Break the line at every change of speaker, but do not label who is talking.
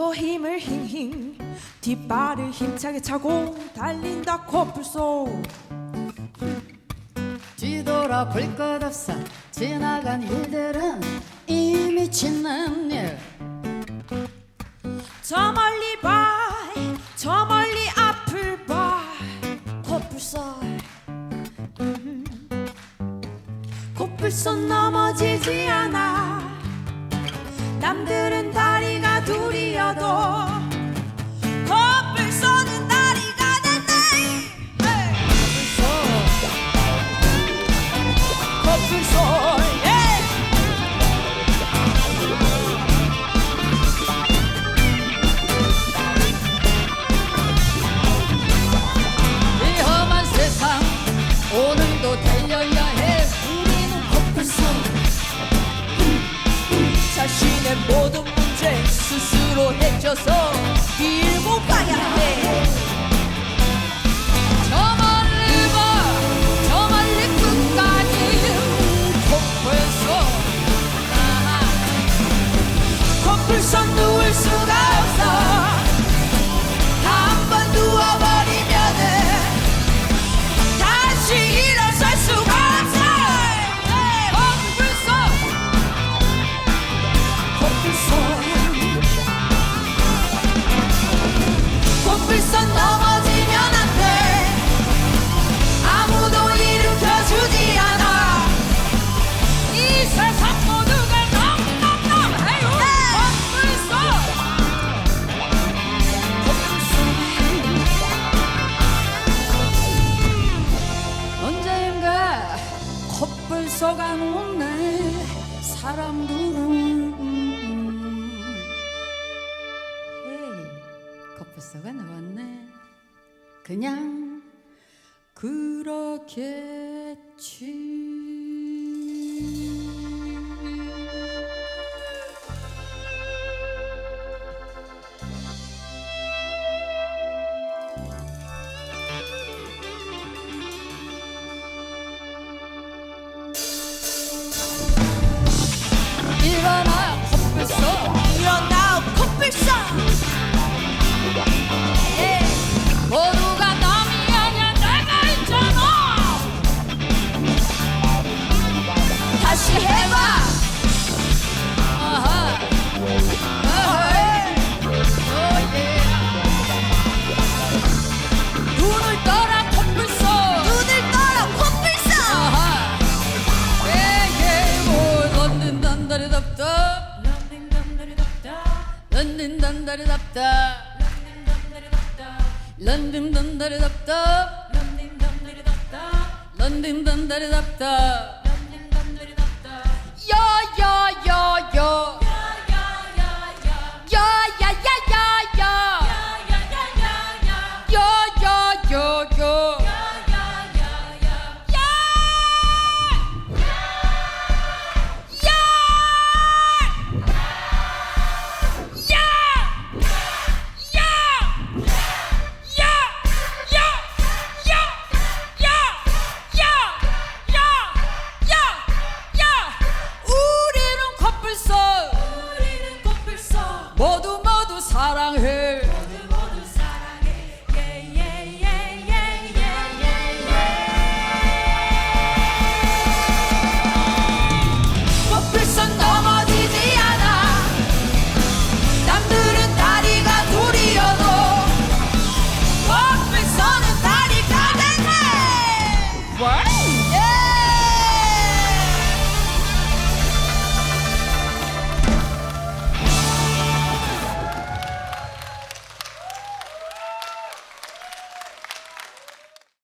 더 힘을 힝힝. 뒷발을 힘차게 차고 달린다 코뿔소
뒤돌아 볼 것 없어 지나간 일들은 이미 지난 일.
저 멀리 봐 저 멀리 앞을 봐 코뿔소 음. 코뿔소 넘어지지 않아. 남들은 다리가 둘이어도 해줘서 밀고 가야
콧불소가 놓네 사람들은. 헤이 콧불소가 나왔네. 그냥 그렇겠지 dundar dap da London dundar dap da London dundar dap da London dundar dap da